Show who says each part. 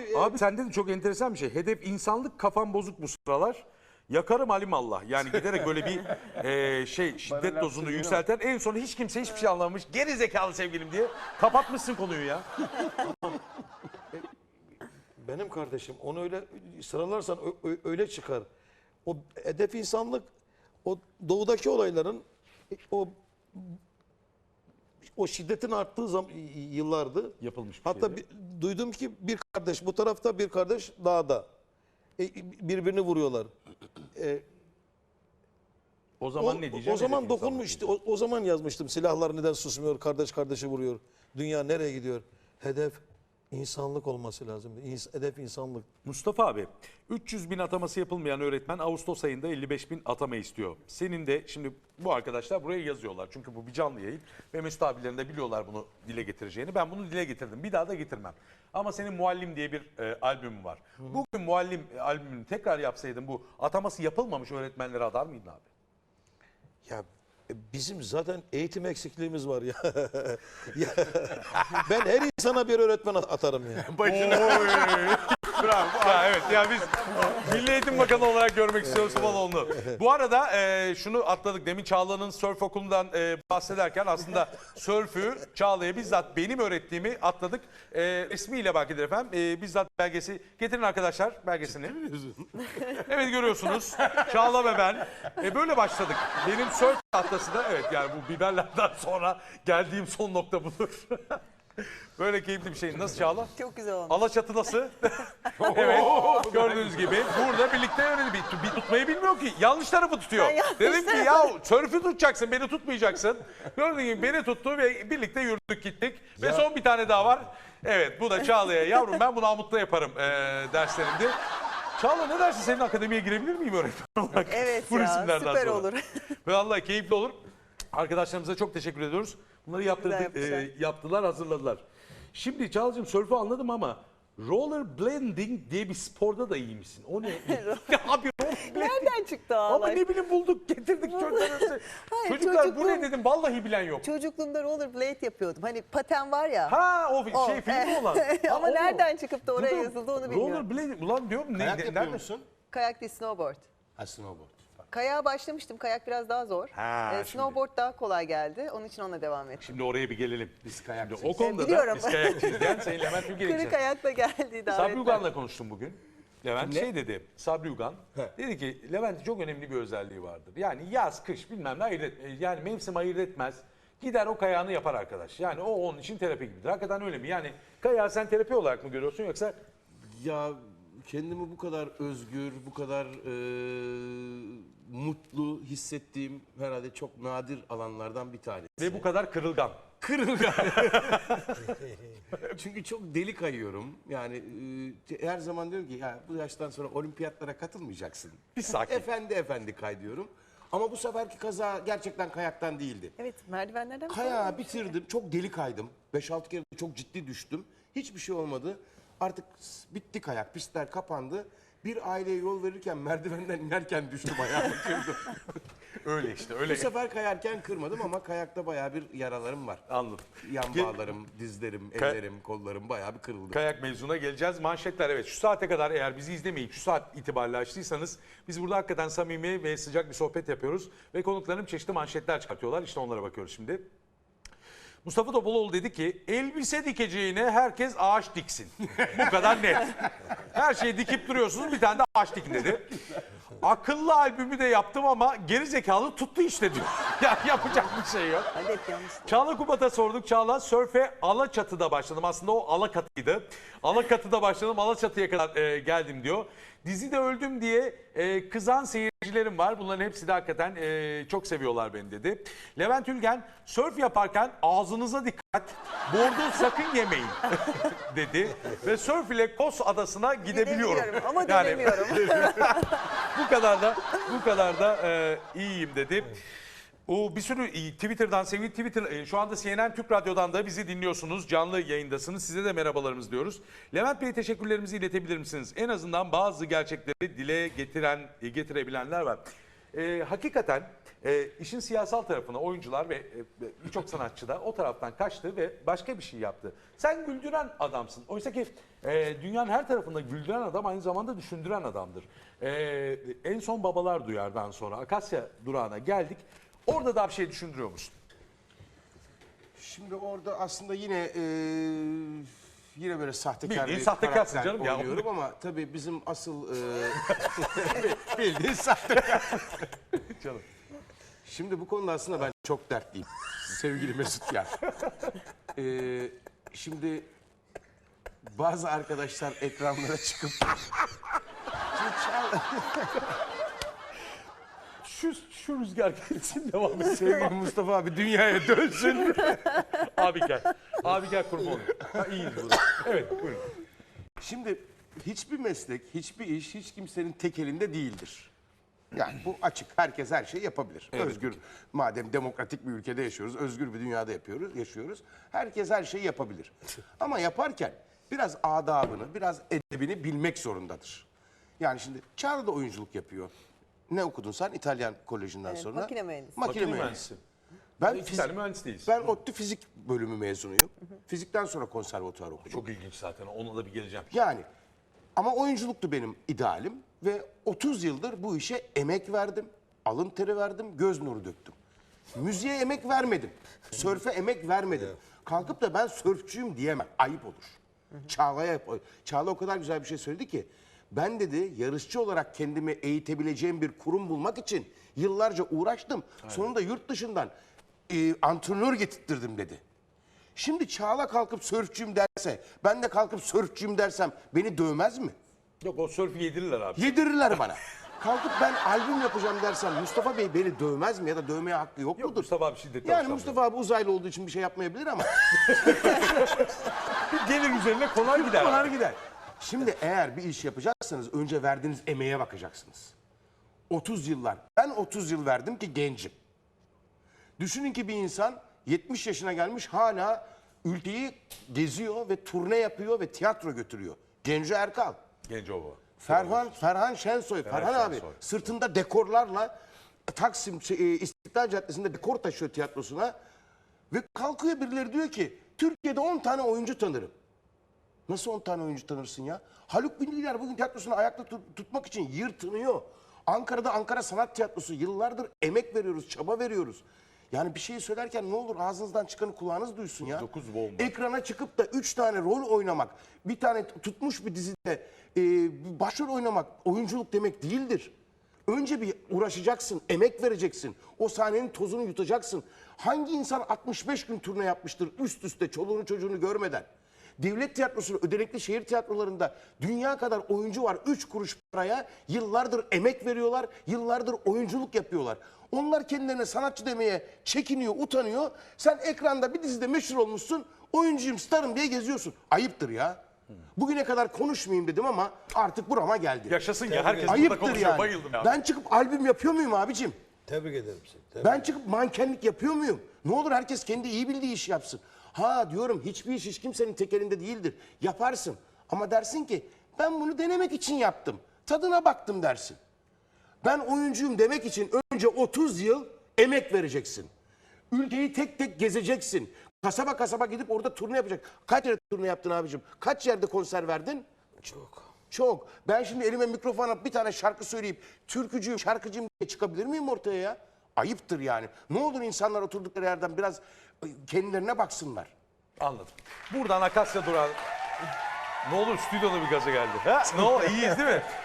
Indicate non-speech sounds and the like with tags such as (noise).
Speaker 1: Abi, abi sende de çok enteresan bir şey. Hedef insanlık kafam bozuk bu sıralar. Yakarım alimallah. Yani giderek böyle bir (laughs) e, şey şiddet dozunu yükselten en son hiç kimse hiçbir şey anlamamış. Geri zekalı sevgilim diye kapatmışsın konuyu ya. (laughs)
Speaker 2: Benim kardeşim onu öyle sıralarsan öyle çıkar. O hedef insanlık o doğudaki olayların o o şiddetin arttığı zaman yıllardı.
Speaker 1: Yapılmış bir
Speaker 2: Hatta bir- duydum ki bir kardeş bu tarafta bir kardeş dağda. E, birbirini vuruyorlar. E,
Speaker 1: O zaman
Speaker 2: o,
Speaker 1: ne diyeceğim?
Speaker 2: o zaman
Speaker 1: hedef insanlık
Speaker 2: dokunmuş işte. O, o zaman yazmıştım. Silahlar neden susmuyor? Kardeş kardeşi vuruyor. Dünya nereye gidiyor? Hedef insanlık olması lazım. İns- hedef insanlık.
Speaker 1: Mustafa abi 300 bin ataması yapılmayan öğretmen Ağustos ayında 55 bin atama istiyor. Senin de şimdi bu arkadaşlar buraya yazıyorlar. Çünkü bu bir canlı yayın ve Mesut abilerin de biliyorlar bunu dile getireceğini. Ben bunu dile getirdim. Bir daha da getirmem. Ama senin Muallim diye bir e, albümün var. Bugün Muallim e, albümünü tekrar yapsaydın bu ataması yapılmamış öğretmenlere adar mıydın abi?
Speaker 2: Ya bizim zaten eğitim eksikliğimiz var ya. (laughs) Ya, ben her insana bir öğretmen at- atarım ya.
Speaker 1: Bravo. Ya evet ya biz Milli Eğitim Bakanı olarak görmek istiyoruz Subaloğlu'nu. Bu arada e, şunu atladık. Demin Çağla'nın sörf okulundan e, bahsederken aslında sörfü Çağla'ya bizzat benim öğrettiğimi atladık. E, ismiyle belki efendim. E, bizzat belgesi. Getirin arkadaşlar belgesini. (laughs) Evet görüyorsunuz. Çağla ve ben. E, böyle başladık. Benim sörf tahtası da evet yani bu biberlerden sonra geldiğim son nokta budur. (laughs) böyle keyifli bir şey. Nasıl Çağla?
Speaker 3: Çok güzel olmuş.
Speaker 1: Alaçatı nasıl? (laughs) evet gördüğünüz gibi burada birlikte öğrendik. Bir, bir tutmayı bilmiyor ki. Yanlış tarafı tutuyor.
Speaker 3: Ben yanlış
Speaker 1: Dedim ki ya sörfü tutacaksın beni tutmayacaksın. Gördüğün gibi beni tuttu ve birlikte yürüdük gittik. Ve son bir tane daha var. Evet bu da Çağla'ya yavrum ben bunu Amut'ta yaparım e, derslerimde. Çağla ne dersin senin akademiye girebilir miyim öğretmen olarak?
Speaker 3: Evet (laughs)
Speaker 1: Bu
Speaker 3: ya
Speaker 1: resimlerden
Speaker 3: süper
Speaker 1: sonra.
Speaker 3: olur.
Speaker 1: Ve vallahi keyifli olur. Arkadaşlarımıza çok teşekkür ediyoruz. Bunları yaptırdık, e, yaptılar, hazırladılar. Şimdi Çağla'cığım sörfü anladım ama roller blending diye bir sporda da iyiymişsin. O ne? (laughs) Abi roller blending.
Speaker 3: Nereden çıktı
Speaker 1: Ama
Speaker 3: ağlar?
Speaker 1: ne bileyim bulduk getirdik çocuklar önümüze. (laughs)
Speaker 3: Hayır,
Speaker 1: Çocuklar bu ne
Speaker 3: çocukluğum-
Speaker 1: dedim vallahi bilen yok.
Speaker 3: Çocukluğumda rollerblade yapıyordum. Hani paten var ya.
Speaker 1: Ha o,
Speaker 3: o.
Speaker 1: şey filmi (laughs) olan.
Speaker 3: Ama
Speaker 1: Ha, o.
Speaker 3: nereden çıkıp da oraya
Speaker 1: Dur, dur.
Speaker 3: yazıldı onu bilmiyorum.
Speaker 1: Roller blending ulan diyorum ne,
Speaker 4: Kayak
Speaker 1: ne-
Speaker 4: yapıyor
Speaker 1: nereden-
Speaker 4: musun?
Speaker 3: Kayak değil snowboard.
Speaker 4: Ha snowboard.
Speaker 3: Kayağa başlamıştım. Kayak biraz daha zor.
Speaker 1: Ha,
Speaker 3: Ee,
Speaker 1: şimdi.
Speaker 3: snowboard daha kolay geldi. Onun için ona devam ettim.
Speaker 1: Şimdi oraya bir gelelim.
Speaker 4: Biz kayakçıyız.
Speaker 1: O konuda da
Speaker 3: biliyorum.
Speaker 1: biz kayakçıyız. Yani Sayın Levent Ülgen'e
Speaker 3: Kırık ayakla geldi davetler.
Speaker 1: Sabri Ugan'la konuştum bugün. Levent şey dedi, Sabri Ugan dedi ki Levent'in çok önemli bir özelliği vardır. Yani yaz, kış bilmem ne ayırt et, yani mevsim ayırt etmez. Gider o kayağını yapar arkadaş. Yani o onun için terapi gibidir. Hakikaten öyle mi? Yani kayağı sen terapi olarak mı görüyorsun yoksa
Speaker 4: Ya kendimi bu kadar özgür, bu kadar e, mutlu hissettiğim herhalde çok nadir alanlardan bir tanesi.
Speaker 1: ve bu kadar kırılgan.
Speaker 4: Kırılgan. (laughs) (laughs) Çünkü çok deli kayıyorum. Yani e, her zaman diyorum ki ya bu yaştan sonra olimpiyatlara katılmayacaksın.
Speaker 1: Bir sakin.
Speaker 4: efendi efendi kay diyorum. Ama bu seferki kaza gerçekten kayaktan değildi.
Speaker 3: Evet merdivenlerden mi
Speaker 4: Kayağı
Speaker 3: sonra?
Speaker 4: bitirdim. Çok deli kaydım. 5-6 kere çok ciddi düştüm. Hiçbir şey olmadı. Artık bitti kayak. Pistler kapandı. Bir aileye yol verirken merdivenden inerken düştüm ayağımı kırdım. (laughs)
Speaker 1: Öyle işte öyle.
Speaker 4: Bu sefer kayarken kırmadım ama kayakta bayağı bir yaralarım var.
Speaker 1: Anladım.
Speaker 4: Yan
Speaker 1: Ge-
Speaker 4: bağlarım, dizlerim, ellerim, kollarım bayağı bir kırıldı.
Speaker 1: Kayak mevzuna geleceğiz. Manşetler evet şu saate kadar eğer bizi izlemeyip şu saat itibariyle açtıysanız biz burada hakikaten samimi ve sıcak bir sohbet yapıyoruz. Ve konuklarım çeşitli manşetler çıkartıyorlar. İşte onlara bakıyoruz şimdi. Mustafa Topaloğlu dedi ki elbise dikeceğine herkes ağaç diksin. Bu kadar net. Her şeyi dikip duruyorsunuz bir tane de ağaç dikin dedi. Akıllı albümü de yaptım ama geri zekalı tuttu işte diyor. (laughs) ya yapacak bir şey yok.
Speaker 3: Evet yanlış.
Speaker 1: Çağla Kubat'a sorduk. Çağla sörfe Alaçatı'da başladım. Aslında o Alakatıydı. Alakatı'da başladım. Alaçatı'ya kadar e, geldim diyor. Dizide öldüm diye e, kızan seyircilerim var. Bunların hepsi de hakikaten e, çok seviyorlar beni dedi. Levent Ülgen sörf yaparken ağzınıza dikkat. Bordo sakın yemeyin (laughs) dedi. Ve sörf ile Kos Adası'na gidebiliyorum.
Speaker 3: Gidebiliyorum ama
Speaker 1: Yani-
Speaker 3: dönemiyorum. (laughs)
Speaker 1: bu kadar da bu kadar da e, iyiyim dedi. O bir sürü Twitter'dan sevgili Twitter e, şu anda CNN Türk Radyo'dan da bizi dinliyorsunuz. Canlı yayındasınız. Size de merhabalarımız diyoruz. Levent Bey teşekkürlerimizi iletebilir misiniz? En azından bazı gerçekleri dile getiren e, getirebilenler var. E, hakikaten e, işin siyasal tarafına oyuncular ve e, birçok sanatçı da o taraftan kaçtı ve başka bir şey yaptı. Sen güldüren adamsın. Oysa ki e, dünyanın her tarafında güldüren adam aynı zamanda düşündüren adamdır. E, en son Babalar Duyar'dan sonra Akasya durağına geldik. Orada da bir şey düşündürüyor musun?
Speaker 4: Şimdi orada aslında yine e, yine böyle sahtekar
Speaker 1: Bildiğin
Speaker 4: bir
Speaker 1: sahtekarsın
Speaker 4: karakter
Speaker 1: canım ya.
Speaker 4: oynuyorum ama tabii bizim asıl e, (laughs) bildiğin sahtekar.
Speaker 1: Canım.
Speaker 4: Şimdi bu konuda aslında ben çok dertliyim. Sevgili Mesut Yar. Ee, şimdi bazı arkadaşlar ekranlara çıkıp Şimdi (laughs) çal-
Speaker 1: Şu, şu rüzgar gelsin devam (laughs) et.
Speaker 4: Sevgili Mustafa abi dünyaya dönsün. (laughs)
Speaker 1: Abi gel. Abi gel kurban olayım. Ha, iyiyiz burada. Evet buyurun.
Speaker 4: Şimdi hiçbir meslek, hiçbir iş hiç kimsenin tek elinde değildir. Yani bu açık. Herkes her şeyi yapabilir. Özgür. Madem demokratik bir ülkede yaşıyoruz, özgür bir dünyada yapıyoruz, yaşıyoruz. Herkes her şeyi yapabilir. Ama yaparken biraz adabını, biraz edebini bilmek zorundadır. Yani şimdi Çağrı da oyunculuk yapıyor. Ne okudun sen İtalyan Koleji'nden
Speaker 3: Evet,
Speaker 4: sonra?
Speaker 3: makine mühendisi.
Speaker 4: Makine,
Speaker 1: Makine
Speaker 4: mühendisi.
Speaker 1: mühendisi.
Speaker 4: Ben,
Speaker 1: İki
Speaker 4: fizik-
Speaker 1: tane mühendis değiliz.
Speaker 4: ben ODTÜ fizik bölümü mezunuyum. Fizikten sonra konservatuvar okudum.
Speaker 1: Çok ilginç zaten. Ona da bir geleceğim.
Speaker 4: Yani ama oyunculuktu benim idealim ve 30 yıldır bu işe emek verdim, alın teri verdim, göz nuru döktüm. Müziğe emek vermedim, sörfe emek vermedim. Kalkıp da ben sörfçüyüm diyemem, ayıp olur. Çağla'ya Çağla o kadar güzel bir şey söyledi ki ben dedi yarışçı olarak kendimi eğitebileceğim bir kurum bulmak için yıllarca uğraştım. Sonunda yurt dışından e, antrenör getirttirdim dedi. Şimdi Çağla kalkıp sörfçüyüm derse, ben de kalkıp sörfçüyüm dersem beni dövmez mi?
Speaker 1: Yok o sörfü yedirirler abi.
Speaker 4: Yedirirler bana. (laughs) Kalkıp ben albüm yapacağım dersem Mustafa Bey beni dövmez mi ya da dövmeye hakkı yok,
Speaker 1: Yok
Speaker 4: mudur?
Speaker 1: Mustafa abi şiddetli
Speaker 4: yani. Mustafa abi uzaylı olduğu için bir şey yapmayabilir ama (laughs)
Speaker 1: Gelir üzerine konar gider. abi.
Speaker 4: gider. Şimdi eğer bir iş yapacaksanız önce verdiğiniz emeğe bakacaksınız. 30 yıllar. Ben 30 yıl verdim ki gencim. Düşünün ki bir insan 70 yaşına gelmiş hala ülkeyi geziyor ve turne yapıyor ve tiyatro götürüyor. Genco Erkal.
Speaker 1: Gencoğlu.
Speaker 4: Ferhan Ferhan Şensoy, Ferhan abi
Speaker 1: Şensoy.
Speaker 4: sırtında dekorlarla Taksim şey, e, İstiklal Caddesi'nde dekor taşıyor tiyatrosuna ve kalkıyor birileri diyor ki Türkiye'de 10 tane oyuncu tanırım. Nasıl 10 tane oyuncu tanırsın ya? Haluk Bilginer bugün tiyatrosunu ayakta tut- tutmak için yırtınıyor. Ankara'da Ankara Sanat Tiyatrosu yıllardır emek veriyoruz, çaba veriyoruz. Yani bir şey söylerken ne olur ağzınızdan çıkanı kulağınız duysun ya.
Speaker 1: Dokuz bomba.
Speaker 4: Ekrana çıkıp da üç tane rol oynamak, bir tane tutmuş bir dizide e, başrol oynamak oyunculuk demek değildir. Önce bir uğraşacaksın, emek vereceksin. O sahnenin tozunu yutacaksın. Hangi insan 65 gün turne yapmıştır üst üste çoluğunu çocuğunu görmeden? Devlet tiyatrosu, ödenekli şehir tiyatrolarında dünya kadar oyuncu var. Üç kuruş paraya yıllardır emek veriyorlar, yıllardır oyunculuk yapıyorlar. Onlar kendilerine sanatçı demeye çekiniyor, utanıyor. Sen ekranda bir dizide meşhur olmuşsun, oyuncuyum, starım diye geziyorsun. Ayıptır ya. Bugüne kadar konuşmayayım dedim ama artık burama geldi.
Speaker 1: Yaşasın ya herkes burada
Speaker 4: Ayıptır
Speaker 1: konuşuyor.
Speaker 4: yani.
Speaker 1: Bayıldım ya.
Speaker 4: Ben çıkıp albüm yapıyor muyum abicim?
Speaker 2: Tebrik ederim seni. Tebrik
Speaker 4: Ben çıkıp mankenlik yapıyor muyum? Ne olur herkes kendi iyi bildiği işi yapsın. Ha diyorum hiçbir iş hiç kimsenin tek elinde değildir. Yaparsın ama dersin ki ben bunu denemek için yaptım. Tadına baktım dersin. Ben oyuncuyum demek için önce 30 yıl emek vereceksin. Ülkeyi tek tek gezeceksin. Kasaba kasaba gidip orada turne yapacak. Kaç yerde turne yaptın abicim? Kaç yerde konser verdin?
Speaker 2: Çok.
Speaker 4: Çok. Ben şimdi elime mikrofon alıp bir tane şarkı söyleyip türkücüyüm, şarkıcıyım diye çıkabilir miyim ortaya ya? Ayıptır yani. Ne olur insanlar oturdukları yerden biraz e, kendilerine baksınlar.
Speaker 1: Anladım. Buradan Akasya durağı... Ne olur stüdyoda bir gaza geldi. Ha? Ne olur iyiyiz değil mi?